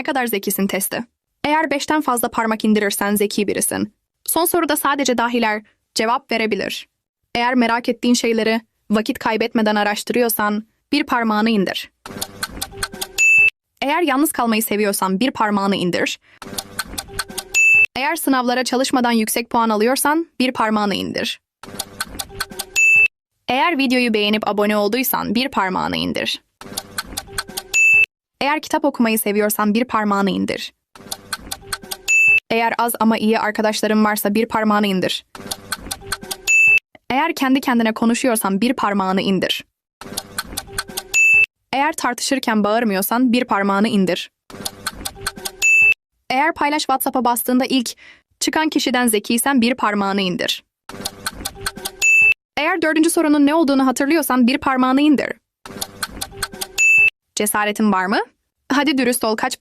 Ne kadar zekisin testi. Eğer beşten fazla parmak indirirsen zeki birisin. Son soruda sadece dahiler cevap verebilir. Eğer merak ettiğin şeyleri vakit kaybetmeden araştırıyorsan bir parmağını indir. Eğer yalnız kalmayı seviyorsan bir parmağını indir. Eğer sınavlara çalışmadan yüksek puan alıyorsan bir parmağını indir. Eğer videoyu beğenip abone olduysan bir parmağını indir. Eğer kitap okumayı seviyorsan bir parmağını indir. Eğer az ama iyi arkadaşların varsa bir parmağını indir. Eğer kendi kendine konuşuyorsan bir parmağını indir. Eğer tartışırken bağırmıyorsan bir parmağını indir. Eğer paylaş WhatsApp'a bastığında ilk çıkan kişiden zekiysen bir parmağını indir. Eğer dördüncü sorunun ne olduğunu hatırlıyorsan bir parmağını indir. Cesaretin var mı? Hadi dürüst ol kaç